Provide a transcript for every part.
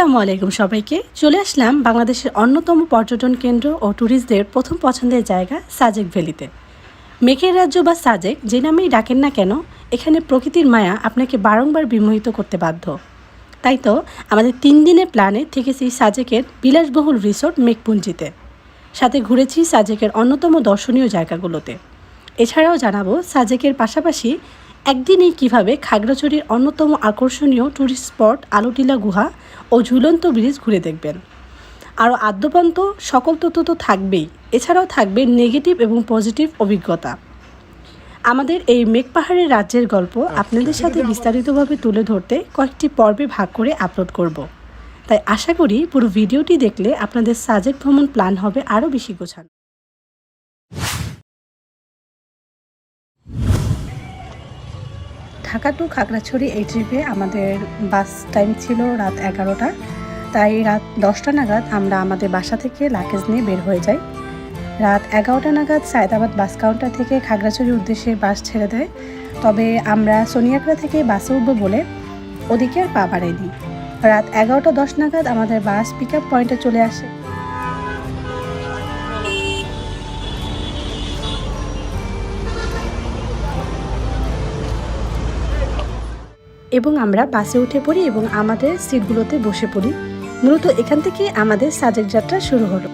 আসসালামু আলাইকুম সবাইকে। চলে আসলাম বাংলাদেশের অন্যতম পর্যটন কেন্দ্র ও ট্যুরিস্টদের প্রথম পছন্দের জায়গা সাজেক ভ্যালিতে। মেঘের রাজ্য বা সাজেক, যে নামেই ডাকেন না কেন, এখানে প্রকৃতির মায়া আপনাকে বারংবার বিমোহিত করতে বাধ্য। তাই তো, আমাদের তিন দিনের প্ল্যানে থেকেছি সাজেকের বিলাসবহুল রিসোর্ট মেঘপুঞ্জিতে। সাথে ঘুরেছি সাজেকের অন্যতম দর্শনীয় জায়গাগুলোতে। এছাড়াও জানাব সাজেকের পাশাপাশি একদিনেই কীভাবে খাগড়াছড়ির অন্যতম আকর্ষণীয় ট্যুরিস্ট স্পট আলোটিলা গুহা ও ঝুলন্ত ব্রিজ ঘুরে দেখবেন। আরও আদ্যপান্ত সকল তথ্য তো থাকবেই এছাড়াও থাকবে নেগেটিভ এবং পজিটিভ অভিজ্ঞতা। আমাদের এই মেঘ পাহাড়ের রাজ্যের গল্প আপনাদের সাথে বিস্তারিতভাবে তুলে ধরতে কয়েকটি পর্বে ভাগ করে আপলোড করব। তাই আশা করি পুরো ভিডিওটি দেখলে আপনাদের সাজেক ভ্রমণ প্ল্যান হবে আরও বেশি গোছানো। ঢাকা টু খাগড়াছড়ি এই ট্রিপে আমাদের বাস টাইম ছিল রাত এগারোটা। তাই রাত দশটা নাগাদ আমরা আমাদের বাসা থেকে লাকেজ নিয়ে বের হয়ে যাই। রাত এগারোটা নাগাদ সায়দাবাদ বাস কাউন্টার থেকে খাগড়াছড়ির উদ্দেশ্যে বাস ছেড়ে দেয়। তবে আমরা সোনিয়াকড়া থেকে বাসে উঠবো বলে ওদিকে আর পা বাড়াইনি। রাত এগারোটা দশ নাগাদ আমাদের বাস পিক আপ পয়েন্টে চলে আসে। এবং আমরা বাসে উঠে পড়ি এবং আমাদের সিটগুলোতে বসে পড়ি। মূলত এখান থেকে আমাদের সাজেক যাত্রা শুরু হলো।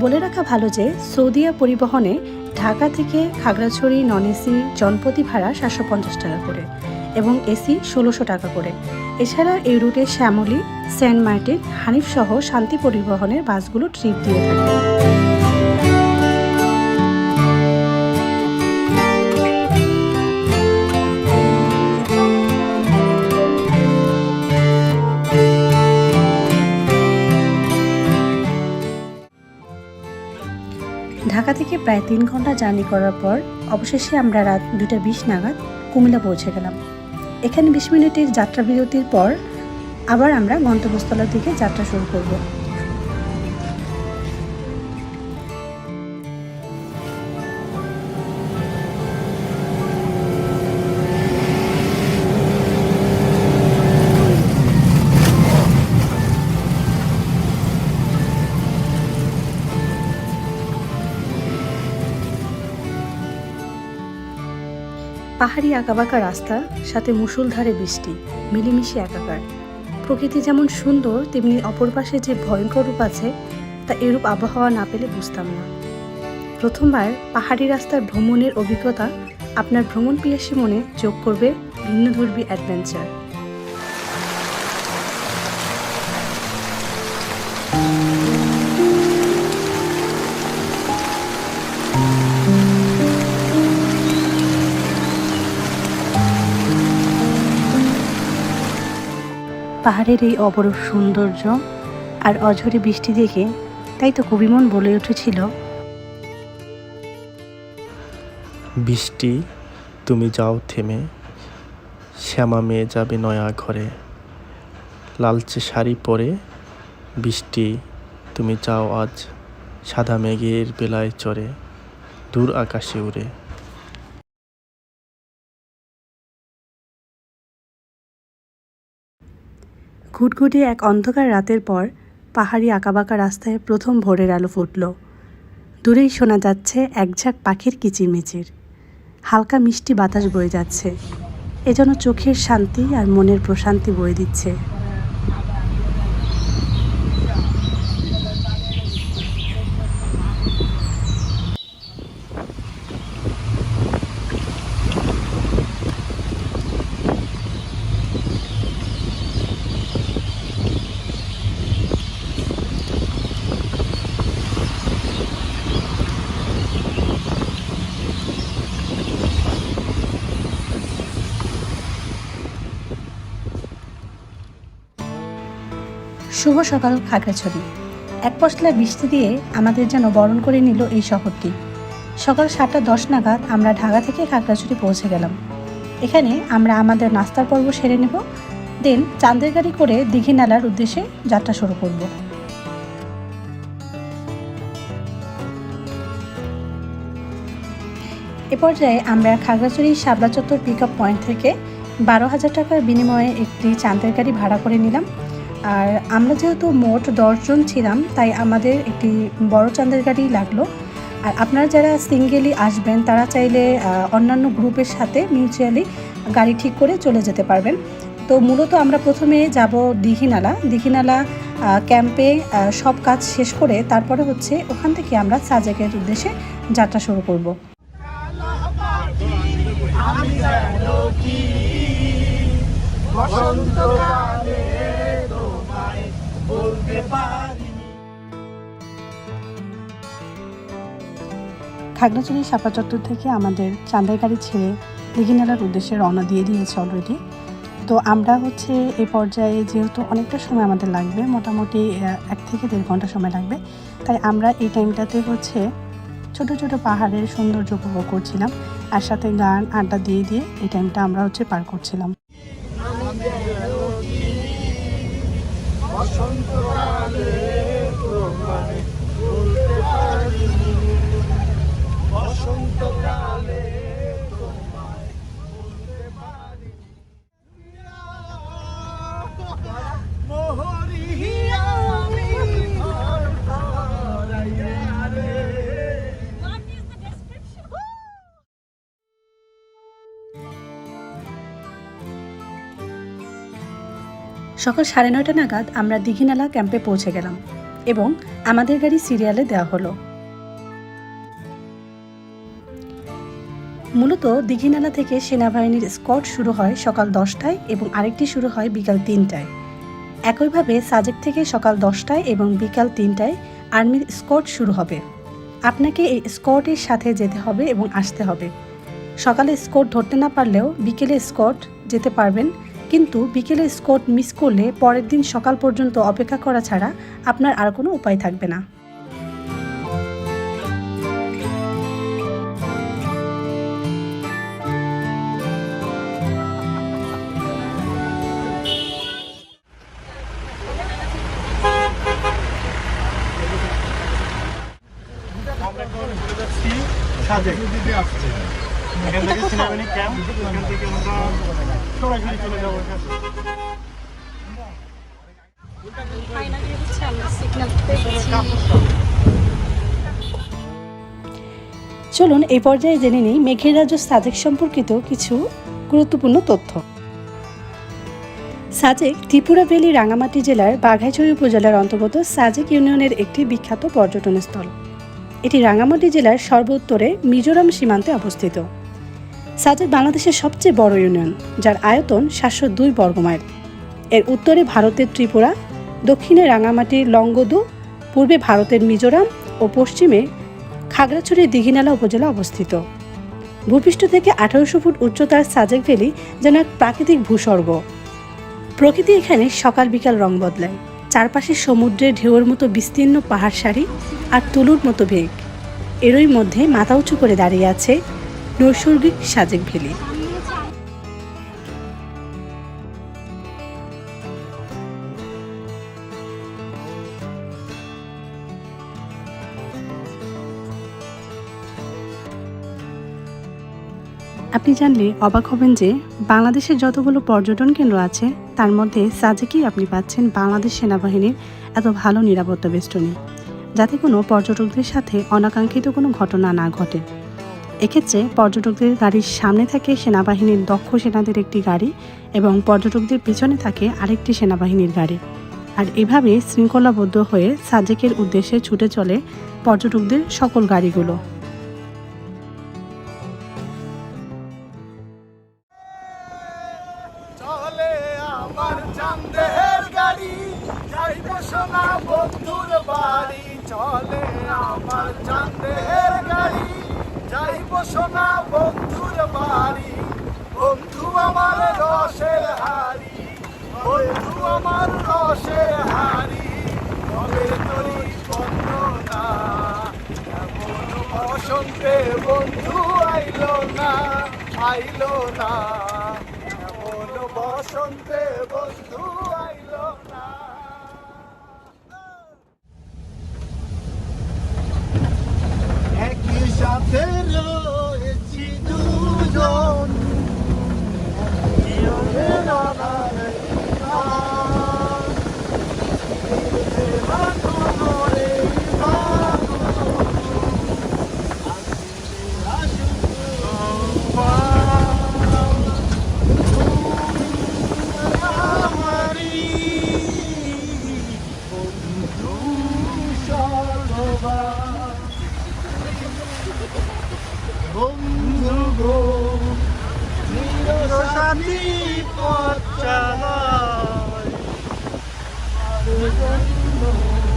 বলে রাখা ভালো যে, সৌদিয়া পরিবহনে ঢাকা থেকে খাগড়াছড়ি নন এসি জনপতি ভাড়া সাতশো পঞ্চাশ টাকা করে এবং এসি ষোলোশো টাকা করে। এছাড়া এই রুটে শ্যামলী, সেন্ট মার্টিন, হানিফ সহ শান্তি পরিবহনের বাসগুলো ট্রিপ দিয়ে থাকে। ঢাকা থেকে প্রায় তিন ঘণ্টা জার্নি করার পর অবশেষে আমরা রাত দুটা বিশ নাগাদ কুমিল্লা পৌঁছে গেলাম। এখানে বিশ মিনিটের যাত্রা বিরতির পর আবার আমরা গন্তব্যস্থলের দিকে যাত্রা শুরু করব। পাহাড়ি আঁকাবাঁকা রাস্তা, সাথে মুসুলধারে বৃষ্টি, মিলেমিশে একাকার। প্রকৃতি যেমন সুন্দর, তেমনি অপর পাশে যে ভয়ঙ্কর রূপ আছে, তা এরূপ আবহাওয়া না পেলে বুঝতাম না। প্রথমবার পাহাড়ি রাস্তার ভ্রমণের অভিজ্ঞতা আপনার ভ্রমণ পিয়াসী মনে যোগ করবে ভিন্নধর্মী অ্যাডভেঞ্চার। পাহাড়ের এই অপরূপ সৌন্দর্য আর অঝরে বৃষ্টি দেখে তাই তো কবিমন বলে উঠেছিল। বৃষ্টি, তুমি যাও থেমে, শ্যামা মেয়ে যাবে নয়া ঘরে। লালচে শাড়ি পরে বৃষ্টি, তুমি যাও আজ সাদা মেঘের বেলায় চড়ে দূর আকাশে উড়ে। ঘুটঘুটে এক অন্ধকার রাতের পর পাহাড়ি আঁকাবাঁকা রাস্তায় প্রথম ভোরের আলো ফুটল। দূরেই শোনা যাচ্ছে একঝাঁক পাখির কিচিরমিচির। হালকা মিষ্টি বাতাস বয়ে যাচ্ছে। এ যেন চোখের শান্তি আর মনের প্রশান্তি বয়ে দিচ্ছে। শুভ সকাল খাগড়াছড়ি। এক পশলা বৃষ্টি দিয়ে আমাদের যেন বরণ করে নিল এই শহরটি। সকাল সাতটা দশ নাগাদ আমরা ঢাকা থেকে খাগড়াছড়ি পৌঁছে গেলাম। এখানে আমরা আমাদের নাস্তার পর্ব সেরে নেব। দেন চাঁদের গাড়ি করে দীঘি নালার উদ্দেশ্যে যাত্রা শুরু করব। এ পর্যায়ে আমরা খাগড়াছড়ি শাবলা চত্বর পিক আপ পয়েন্ট থেকে বারো হাজার টাকার বিনিময়ে একটি চাঁদের গাড়ি ভাড়া করে নিলাম। আর আমরা যেহেতু মোট দশজন ছিলাম, তাই আমাদের একটি বড় চাঁদের গাড়ি লাগল। আর আপনারা যারা সিঙ্গেলি আসবেন, তারা চাইলে অন্যান্য গ্রুপের সাথে মিউচুয়ালি গাড়ি ঠিক করে চলে যেতে পারবেন। তো মূলত আমরা প্রথমে যাব দীঘিনালা। দীঘিনালা ক্যাম্পে সব কাজ শেষ করে তারপরে হচ্ছে ওখান থেকে আমরা সাজেকের উদ্দেশ্যে যাত্রা শুরু করব। খাগড়াছড়ি সাপা চত্বর থেকে আমাদের চাঁদের গাড়ি ছেড়ে দীঘিনালার উদ্দেশ্যে রওনা দিয়ে দিয়েছে অলরেডি তো আমরা হচ্ছে এই পর্যায়ে যেহেতু অনেকটা সময় আমাদের লাগবে, মোটামুটি এক থেকে দেড় ঘণ্টা সময় লাগবে, তাই আমরা এই টাইমটাতে হচ্ছে ছোট ছোট পাহাড়ের সৌন্দর্য উপভোগ করছিলাম আর সাথে গান, আড্ডা দিয়ে দিয়ে এই টাইমটা আমরা হচ্ছে পার করছিলাম। সকাল সাড়ে নয়টা নাগাদ আমরা দীঘিনালা ক্যাম্পে পৌঁছে গেলাম এবং আমাদের গাড়ি সিরিয়ালে দেওয়া হলো। মূলত দীঘিনালা থেকে সেনাবাহিনীর স্কট শুরু হয় সকাল দশটায় এবং আরেকটি শুরু হয় বিকাল তিনটায়। একইভাবে সাজেক থেকে সকাল দশটায় এবং বিকাল তিনটায় আর্মির স্কট শুরু হবে। আপনাকে এই স্কটের সাথে যেতে হবে এবং আসতে হবে। সকালে স্কট ধরতে না পারলেও বিকেলে স্কট যেতে পারবেন, কিন্তু বিকেলে স্কট মিস করলে পরের দিন সকাল পর্যন্ত অপেক্ষা করা ছাড়া আপনার আর কোনো উপায় থাকবে না। সাজেক এখান থেকে সেনাবাহিনী ক্যাম্প এখান থেকে আমরা সরাসরি চলে যাব ফাইনালি হচ্ছে আমরা সিগন্যাল পেয়েছি চলুন এই পর্যায়ে জেনে নিই মেঘের রাজ্য সাজেক সম্পর্কিত কিছু গুরুত্বপূর্ণ তথ্য। সাজেক ত্রিপুরা ভ্যালি রাঙামাটি জেলার বাঘাইছড়ি উপজেলার অন্তর্গত সাজেক ইউনিয়নের একটি বিখ্যাত পর্যটন স্থল এটি রাঙামাটি জেলার সর্বোত্তরে মিজোরাম সীমান্তে অবস্থিত। সাজেক বাংলাদেশের সবচেয়ে বড় ইউনিয়ন, যার আয়তন সাতশো দুই বর্গমাইল এর উত্তরে ভারতের ত্রিপুরা, দক্ষিণে রাঙামাটির লংগদু, পূর্বে ভারতের মিজোরাম ও পশ্চিমে খাগড়াছড়ি দীঘিনালা উপজেলা অবস্থিত। ভূপৃষ্ঠ থেকে আঠারোশো ফুট উচ্চতার সাজেক ভ্যালি যেন এক প্রাকৃতিক ভূস্বর্গ। প্রকৃতি এখানে সকাল বিকাল রং বদলায়। চারপাশে সমুদ্রের ঢেউয়ের মতো বিস্তীর্ণ পাহাড় সারি আর তুলুর মতো বেগ। এরই মধ্যে মাথা উঁচু করে দাঁড়িয়ে আছে নৈসর্গিক সাজেক ভ্যালি আপনি জানলে অবাক হবেন যে বাংলাদেশের যতগুলো পর্যটন কেন্দ্র আছে তার মধ্যে সাজেকেই আপনি পাচ্ছেন বাংলাদেশ সেনাবাহিনীর এত ভালো নিরাপত্তা বেষ্টনী। যাতে কোনো পর্যটকদের সাথে অনাকাঙ্ক্ষিত কোনো ঘটনা না ঘটে। এক্ষেত্রে পর্যটকদের গাড়ির সামনে থাকে সেনাবাহিনীর দক্ষ সেনাদের একটি গাড়ি এবং পর্যটকদের পিছনে থাকে আরেকটি সেনাবাহিনীর গাড়ি। আর এভাবে শৃঙ্খলাবদ্ধ হয়ে সাজেকের উদ্দেশ্যে ছুটে চলে পর্যটকদের সকল গাড়িগুলো। যাইব সোনা বন্ধুর বাড়ি, বন্ধু আমার রসের হাড়ি, বন্ধু আমার রসের হাড়ি তবে তরি বন্ধনা এমন বসন্তে বন্ধু আইলো না আইলো না, এমন বসন্তে বন্ধু বন্ধু গো নিরসানি পথ চালায় জীবন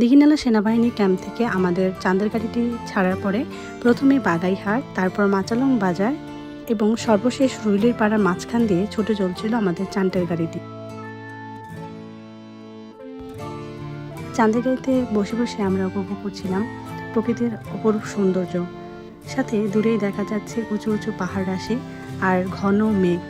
দিঘিনালা সেনাবাহিনী ক্যাম্প থেকে আমাদের চাঁদের গাড়িটি ছাড়ার পরে প্রথমে বাগাইহাট তারপর মাচালং বাজার এবং সর্বশেষ রুইলির পাড়ার মাঝখান দিয়ে ছুটে চলছিল আমাদের চান্দের গাড়িটি চাঁদের গাড়িতে বসে বসে আমরা উপভোগ করছিলাম প্রকৃতির অপরূপ সৌন্দর্য। সাথে দূরেই দেখা যাচ্ছে উঁচু উঁচু পাহাড় রাশি আর ঘন মেঘ।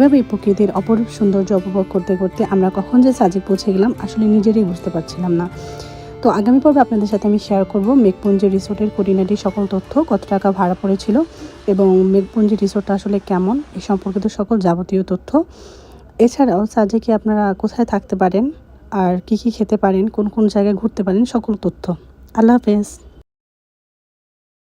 এভাবেই প্রকৃতির অপরূপ সৌন্দর্য উপভোগ করতে করতে আমরা কখন যে সাজেক পৌঁছে গেলাম, আসলে নিজেরই বুঝতে পারছিলাম না। তো আগামী পর্বে আপনাদের সাথে আমি শেয়ার করব মেঘপুঞ্জি রিসোর্টের খুঁটিনাটি সকল তথ্য, কত টাকা ভাড়া পড়েছিল এবং মেঘপুঞ্জি রিসোর্টটা আসলে কেমন এ সম্পর্কিত সকল যাবতীয় তথ্য। এছাড়াও সাজেকে আপনারা কোথায় থাকতে পারেন, আর কি কি খেতে পারেন, কোন কোন জায়গায় ঘুরতে পারেন, সকল তথ্য। আল্লাহ হাফেজ।